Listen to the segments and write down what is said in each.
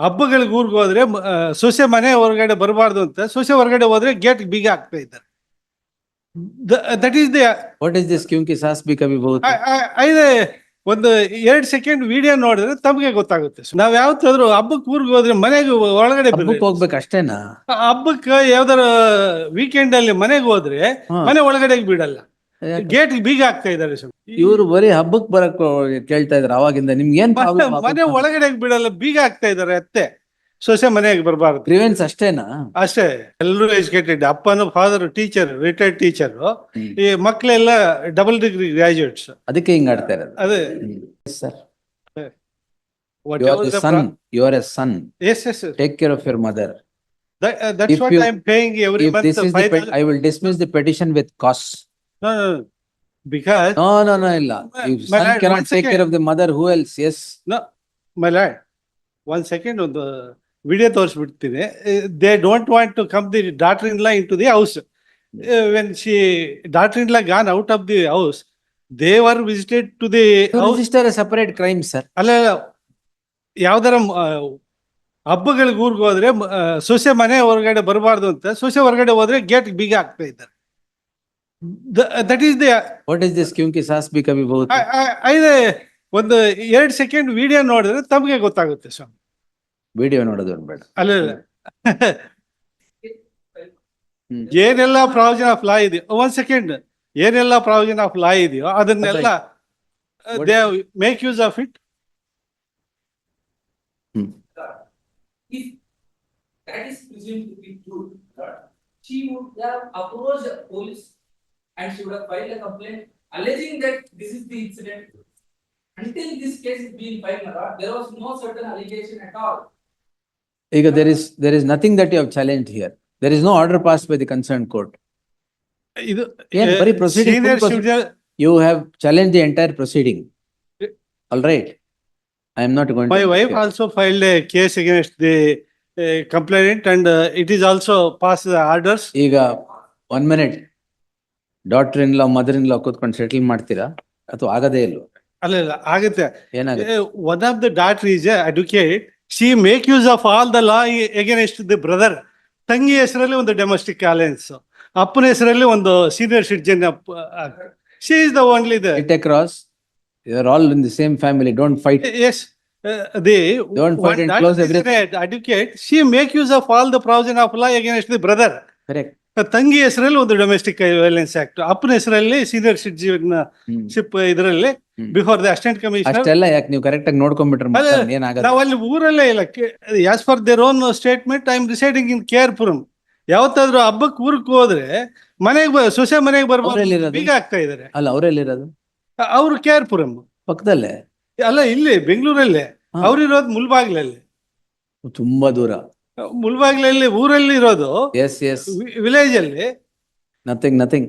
ಹಬ್ಬಗಳಿಗೆ ಊರಿಗೆ ಹೋದ್ರೆ ಸೊಸೆ ಮನೆ ಹೊರಗಡೆ ಬರಬಾರ್ದು ಅಂತ ಸೊಸೆ ಹೊರಗಡೆ ಹೋದ್ರೆ ಗೇಟ್ ಬೀಗ ಹಾಕ್ತಾ ಇದ್ದಾರೆ. That what is this Saas Bhi Kabhi ಐದೇ ಒಂದು ಎರಡ್ ಸೆಕೆಂಡ್ ವಿಡಿಯೋ ನೋಡಿದ್ರೆ ತಮಗೆ ಗೊತ್ತಾಗುತ್ತೆ. ನಾವ್ ಯಾವತ್ತಾದ್ರು ಹಬ್ಬಕ್ ಊರಿಗೆ ಹೋದ್ರೆ ಮನೆಗೆ ಒಳಗಡೆ ಹೋಗ್ಬೇಕು ಅಷ್ಟೇನಾ? ಹಬ್ಬಕ್ಕೆ ಯಾವ್ದಾರ ವೀಕೆಂಡ್ ಅಲ್ಲಿ ಮನೆಗೆ ಹೋದ್ರೆ ಮನೆ ಒಳಗಡೆ ಬಿಡಲ್ಲ. ಗೇಟ್ ಬೀಗ ಹಾಕ್ತಾ ಇದ್ದಾರೆ ಇವರು ಬರೀ ಹಬ್ಬಕ್ ಬರಕ್ ಕೇಳ್ತಾ ಇದಾರೆ ಅವಾಗಿಂದ. ನಿಮ್ಗೆ ಏನ್ ಮನೆ- ಮನೆ ಒಳಗಡೆ ಬಿಡಲ್ಲ ಬೀಗ ಹಾಕ್ತಾ ಇದ್ದಾರೆ ಅತ್ತೆ. ಸೊಸೆ ಮನೆಗೆ ಬರಬಾರ್ದು. ಪ್ರಿವೆನ್ಸ್ ಅಷ್ಟೇನಾ? ಅಷ್ಟೇ ಎಲ್ಲರೂ ಎಜುಕೇಟೆಡ್ ಅಪ್ಪನು ಫಾದರ್ ಟೀಚರ್ ರಿಟೈರ್ಡ್ ಟೀಚರ್ ಈ ಮಕ್ಕಳೆಲ್ಲ ಡಬಲ್ ಡಿಗ್ರಿ ಗ್ರಾಜುಯೇಟ್ಸ್ ಅದಕ್ಕೆ ಹಿಂಗ್ ಆಡ್ತಾ ಇರೋದು? ಅದೇ. Sir you are son you are a son yes yes. Take care of your mother That, uh, that's If what you- I'm paying every month. Dismiss the petition with cost No, no, no. Because No, no, no, ಇಲ್ಲ If My son lad, cannot take care second. Of the mother who else is no, my lad, one second. ಒಂದು video ತೋರಿಸ್ಬಿಡ್ತೀನಿ. They don't want to come the daughter in law into the house when she daughter in law gone out of the house they were visited to the house a separate crime sir ಅಲ್ಲ ಯಾವ್ದಾರ ಮ- ಆ, ಹಬ್ಬಗಳಿಗೆ ಊರಿಗೆ ಹೋದ್ರೆ ಮ- ಆ, ಸೊಸೆ ಮನೆ ಹೊರಗಡೆ ಬರಬಾರ್ದು ಅಂತ ಸೊಸೆ ಹೊರಗಡೆ ಹೋದ್ರೆ ಗೇಟ್ ಬೀಗ ಹಾಕ್ತಾ ಇದ್ದಾರೆ. That is the what is this Kyunki Saas Bhi Kabhi Bahu ಐದೇ ಒಂದು ಎರಡ್ ಸೆಕೆಂಡ್ ವಿಡಿಯೋ ನೋಡಿದ್ರೆ ತಮಗೆ ಗೊತ್ತಾಗುತ್ತೆ ಸ್ವಾಮಿ. ವಿಡಿಯೋ ನೋಡೋದು ಬೇಡ. ಅಲ್ಲ ಹ್ಮ್. ಏನೆಲ್ಲ ಪ್ರಾವಿಜನ್ ಆಫ್ ಲಾ ಇದೆಯೋ ಒಂದ್ ಸೆಕೆಂಡ್ ಏನೆಲ್ಲ ಪ್ರಾವಿಜನ್ ಆಫ್ ಲಾ ಇದೆಯೋ ಅದನ್ನೆಲ್ಲ What- they make use of it if that is presumed to be true, she would have approached the police and she would have filed a complaint alleging that this is the incident. Until this case is being filed, Nara, there was no certain allegation at all. ಈಗ there is there is nothing that you have challenged here there is no order passed by the concerned court ಇದು ಏನ್ ಬರೀ proceeding, full senior proceeding. you have challenged the entire proceeding Yeah. all right i am not going My to wife also filed a case against the uh, complainant and uh, it is also passed the orders. ಈಗ one minute Daughter in law mother in law ಕೂತ್ಕೊಂಡು settle ಮಾಡ್ತೀರಾ? ಅಥವಾ ಆಗದೇ ಇಲ್ಲ ಅಲ್ಲ ಇಲ್ಲ ಆಗುತ್ತೆ. ಏನಾಗುತ್ತೆ? One of the daughter is advocate she make use of all the law against the brother ತಂಗಿ ಹೆಸರಲ್ಲಿ ಒಂದು ಡೊಮೆಸ್ಟಿಕ್ ಅಲಯನ್ಸ್ ಅಪ್ಪನ ಹೆಸರಲ್ಲಿ ಒಂದು senior citizen she is the only the it across you are all in the same family don't fight as they fight. Advocate she make use of all the provision of law against the brother correct ತಂಗಿ ಹೆಸರಲ್ಲಿ ಒಂದು domestic violence act ಅಪ್ಪನ ಹೆಸರಲ್ಲಿ senior citizenship ಇದರಲ್ಲಿ before the assistant commissioner ಅಷ್ಟೆಲ್ಲ ಯಾಕೆ ನೀವು correct ಆಗಿ ನೋಡ್ಕೊಂಡ್ಬಿಟ್ರೆ ನಾವು ಅಲ್ಲಿ ಊರಲ್ಲೇ ಇಲ್ಲ. As per their own statement I am residing in KR Puram ಯಾವತ್ತಾದ್ರೂ ಹಬ್ಬಕ್ಕೆ ಊರಿಗೆ ಹೋದ್ರೆ ಮನೆಗೆ ಸೊಸೆ ಮನೆಗೆ ಬರ್ಬೋದು? ಬೀಗ ಆಗ್ತಾ ಇದಾರೆ. ಅಲ್ಲ ಅವರೆಲ್ಲಿರೋದು? ಅವರು ಕೇರ್ಪುರಂ ಪಕ್ಕದಲ್ಲೇ? ಅಲ್ಲ ಇಲ್ಲಿ ಬೆಂಗಳೂರಲ್ಲೇ. ಅವ್ರಿರೋದು ಮುಲ್ಬಾಗ್ಲಲ್ಲಿ. ತುಂಬಾ ದೂರ. ಮುಲ್ಬಾಗ್ಲಲ್ಲಿ ಊರಲ್ಲಿ ಇರೋದು ಎಸ್ ಎಸ್ ವಿಲೇಜ್ ಅಲ್ಲಿ nothing nothing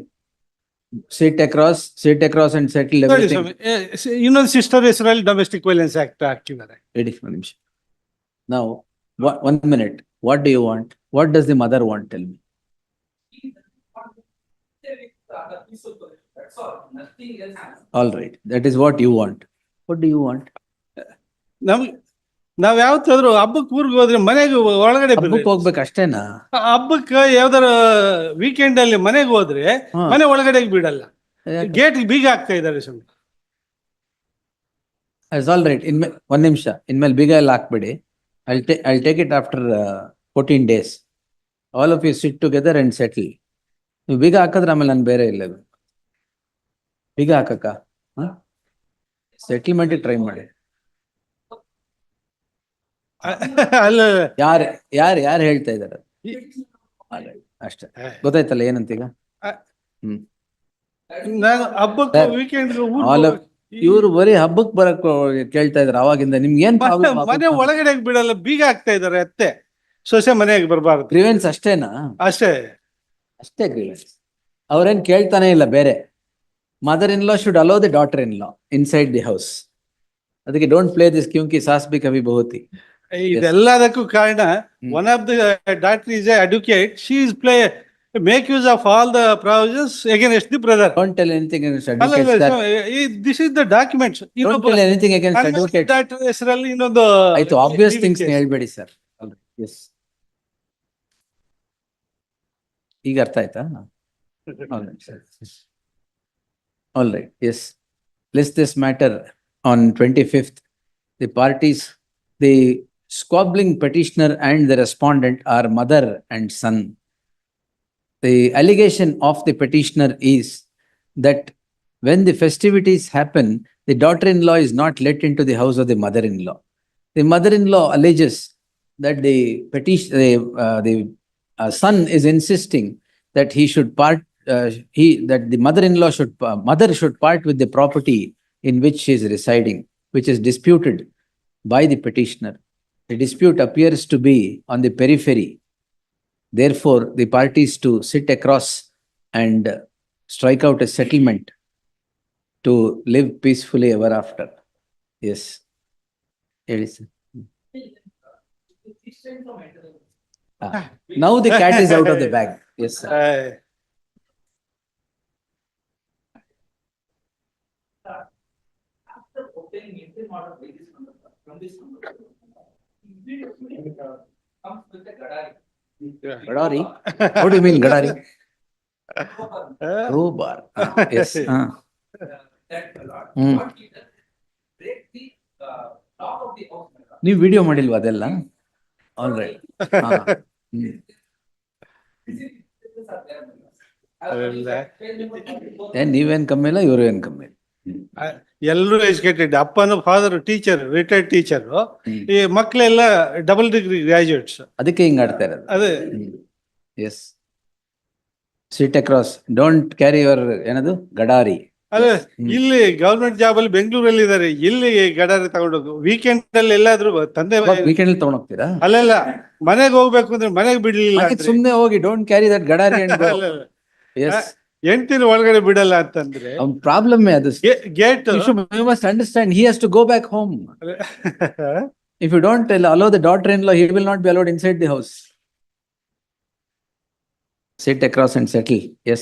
sit across sit across and settle ನೋಡಿ ಸ್ವಾಮಿ ಏ, ಸ- ಇನ್ನೊಂದು ಸಿಸ್ಟರ್ ಹೆಸರಲ್ಲಿ ಡೊಮೆಸ್ಟಿಕ್ ವೈಲೆನ್ಸ್ ಆಕ್ಟ್ ಹಾಕಿದ್ದಾರೆ. ರೆಡಿ ಒಂದು ನಿಮಿಷ. ನಾವು one minute what do you want what does the mother want tell me That's all, nothing else. All right that is what you want what do you want ನಮ್ಗೆ ನಾವ್ ಯಾವತ್ತಾದ್ರೂ ಹಬ್ಬಕ್ಕೆ ಊರ್ಗ್ ಹೋದ್ರೆ ಮನೆಗೆ ಒಳಗಡೆ. ಹಬ್ಬಕ್ಕೆ ಹೋಗ್ಬೇಕು ಅಷ್ಟೇನಾ? ಹಬ್ಬಕ್ಕೆ ಯಾವ್ದಾರ ವೀಕೆಂಡ್ ಅಲ್ಲಿ ಮನೆಗೆ ಹೋದ್ರೆ ಹಾ. ಮನೆ ಒಳಗಡೆ ಬಿಡಲ್ಲ. ಗೇಟ್ ಬೀಗ ಹಾಕ್ತಾ ಇದ್ದಾರೆ ಸ್ವಾಮಿ ಇಟ್ಸ್ ಆಲ್ ರೈಟ್ ಇನ್ಮೇಲೆ ಒಂದ್ ನಿಮಿಷ. ಇನ್ಮೇಲೆ ಬೀಗ ಎಲ್ಲ ಹಾಕ್ಬೇಡಿ. I'll tea I'll take it after fourteen days all of you sit together and settle ನೀವು ಬೀಗ ಹಾಕಿದ್ರೆ ಆಮೇಲೆ ನಾನು ಬೇರೆ ಇಲ್ಲ ಬೀಗ ಹಾಕಕ್ಕ? ಸೆಟಲ್ಮೆಂಟ್ ಟ್ರೈ ಮಾಡಿ. ಅಲ್ಲ ಯಾರು ಯಾರು ಯಾರು ಹೇಳ್ತಾ ಇದ್ದಾರೆ? ಅಷ್ಟೇ. ಗೊತ್ತಾಯ್ತಲ್ಲ ಏನಂತ ಈಗ ನಾನು ಹಬ್ಬಕ್ಕೆ Sir, ವೀಕೆಂಡ್ all of- ಇವ್ರು ಬರೀ ಹಬ್ಬಕ್ ಬರಕ್ ಕೇಳ್ತಾ ಇದಾರೆ ಅವಾಗಿಂದ. ನಿಮ್ಗೆ ಏನ್ ಮನೆ ಒಳಗಡೆ ಬಿಡಲ್ಲ ಬೀಗ ಹಾಕ್ತಾ ಇದ್ದಾರೆ ಅತ್ತೆ. ಸೊಸೆ ಮನೆಗೆ ಬರಬಾರ್ದು. ಗ್ರೀವೆನ್ಸ್ ಅಷ್ಟೇನಾ? ಅಷ್ಟೇ. ಅಷ್ಟೇ ಗ್ರೀವೆನ್ಸ್ ಅವ್ರೇನ್ ಕೇಳ್ತಾನೆ ಇಲ್ಲ ಬೇರೆ. Mother in law should allow the daughter in law inside the house ಅದಕ್ಕೆ don't play this Kyunki Saas Bhi Kabhi Bahu ಇವೆಲ್ಲದಕ್ಕೂ ಕಾರಣ one of the daughter is advocate she is play make use of all the provisions against the brother don't tell anything against this is the documents don't tell anything against advocate daughter ಹೆಸರಲ್ಲಿ ಇನ್ನೊಂದು ಆಯ್ತು obvious things ಹೇಳಬೇಡಿ sir yes ಈಗ ಅರ್ಥ ಆಯ್ತಾ? All right yes list this matter on twenty fifth the parties the squabbling petitioner and the respondent are mother and son. The allegation of the petitioner is that when the festivities happen, the daughter-in-law is not let into the house of the mother-in-law. The mother-in-law alleges that the petition, the, uh, the uh, son is insisting that he should part, uh, he, that the mother-in-law should, uh, mother should part with the property in which she is residing, which is disputed by the petitioner. The dispute appears to be on the periphery. Therefore, the parties to sit across and strike out a settlement to live peacefully ever after. Yes. Ah. Now the cat is out of the bag. Yes, sir. After model from this ಗಡಾರಿ? ಗಡಾರಿ? How'd you mean ಗಡಾರಿ oh yes ಹ್ take video ಮಾಡಿಲ್ವಾ ಅದೆಲ್ಲ? All right ಹ್ it is as per ಅಲ್ಲ answer then ನೀ one ಎಲ್ಲರೂ ಎಜುಕೇಟೆಡ್ ಅಪ್ಪನು ಫಾದರ್ ಟೀಚರ್ ರಿಟೈರ್ಡ್ ಟೀಚರ್ ಈ ಮಕ್ಕಳೆಲ್ಲ ಡಬಲ್ ಡಿಗ್ರಿ ಗ್ರಾಜುಯೇಟ್ಸ್ ಅದಕ್ಕೆ ಹಿಂಗ್ ಆಡ್ತಾ ಇರೋದು. ಅದೇ. Yes. Sit across, don't carry your ಏನದು? ಗಡಾರಿ. ಅದೇ. ಇಲ್ಲಿ ಗವರ್ಮೆಂಟ್ ಜಾಬ್ ಅಲ್ಲಿ ಬೆಂಗಳೂರಲ್ಲಿ ಇದಾರೆ ಇಲ್ಲಿ ಗಡಾರಿ ತಗೊಂಡೋಗು. ವೀಕೆಂಡ್ ಅಲ್ಲಿ ಎಲ್ಲಾದ್ರೂ ತಂದೆ ವೀಕೆಂಡ್ ಅಲ್ಲಿ ತಗೊಂಡೋಗ್ತೀರಾ? ಅಲ್ಲೆಲ್ಲ. ಮನೆಗೆ ಹೋಗ್ಬೇಕು ಅಂದ್ರೆ ಮನೆಗೆ ಬಿಡ್ಲಿಲ್ಲ ಸುಮ್ನೆ ಹೋಗಿ ಡೋಂಟ್ ಕ್ಯಾರಿ ದಟ್ ಗಡಾರಿ ಎಸ್ ಹೆಂಡತಿನ ಒಳಗಡೆ ಬಿಡಲ್ಲ ಅಂತಂದ್ರೆ ಅವ್ನ ಪ್ರಾಬ್ಲಮ್ ಅದು. Gate You should, you must understand, he has to go back home. If you don't allow the daughter-in-law, he will not be allowed inside the house. Sit across and settle, yes.